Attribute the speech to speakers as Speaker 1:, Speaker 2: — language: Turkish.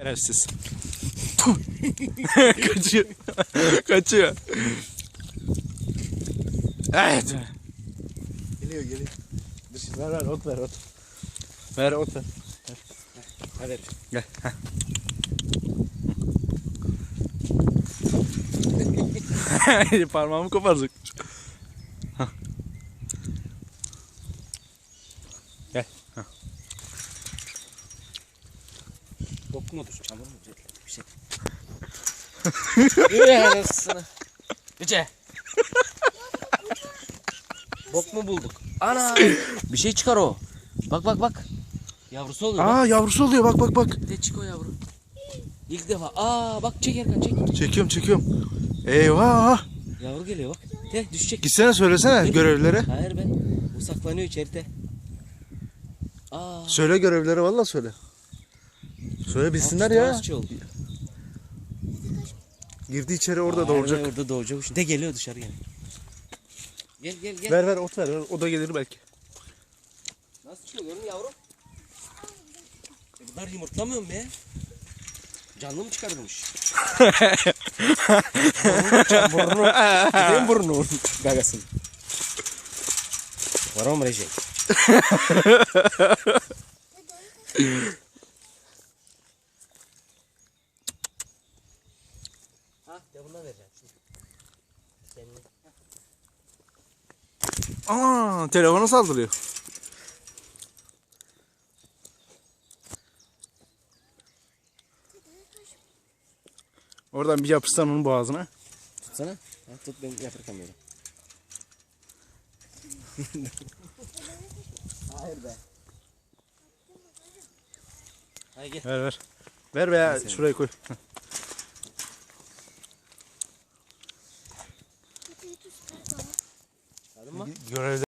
Speaker 1: Şerefsiz. Kaçıyor. Kaçıyor. Evet.
Speaker 2: Geliyor geliyor.
Speaker 1: Ver ver ot ver ot. Ver ot ver.
Speaker 2: Hadi.
Speaker 1: Gel. Parmağımı koparacak. Gel. Hah.
Speaker 2: Bok mudur? Çamur mu? Bir şey. Yürü anasını. Gece. Bok mu bulduk? Ana! Bir şey çıkar o. Bak bak bak. Yavrusu oluyor bak.
Speaker 1: Aa yavrusu oluyor bak bak bak.
Speaker 2: De çık o yavru. İlk defa. Aa bak çek Erkan çek.
Speaker 1: Çekiyorum çekiyorum. Eyvah.
Speaker 2: Yavru geliyor bak. De düşecek.
Speaker 1: Gitsene söylesene görevlilere.
Speaker 2: Hayır be. Bu saklanıyor içeride. Aa.
Speaker 1: Söyle görevlilere valla söyle. Söyle bilsinler
Speaker 2: bak,
Speaker 1: ya.
Speaker 2: oldu?
Speaker 1: Girdi içeri orada
Speaker 2: Aa,
Speaker 1: doğuracak.
Speaker 2: Orada doğacak. De geliyor dışarı gel. Gel gel gel.
Speaker 1: Ver ver ot ver. ver. O da gelir belki.
Speaker 2: Nasıl çıkıyor görün yavrum? E bunlar yumurtlamıyor mu be? Canlı mı çıkarılmış? burnu, burnu, burnu, burnu, gagasın. Var mı Recep? ha, de bundan vereceğim şimdi. Senin.
Speaker 1: Aa telefona saldırıyor. Oradan bir yapışsan onun boğazına.
Speaker 2: Tutsana. Ha, tut ben yaparken böyle. Hayır be. Hayır gel.
Speaker 1: Ver ver. Ver veya
Speaker 2: Neyse.
Speaker 1: şuraya koy.
Speaker 2: Çıkardın mı?
Speaker 1: Görevde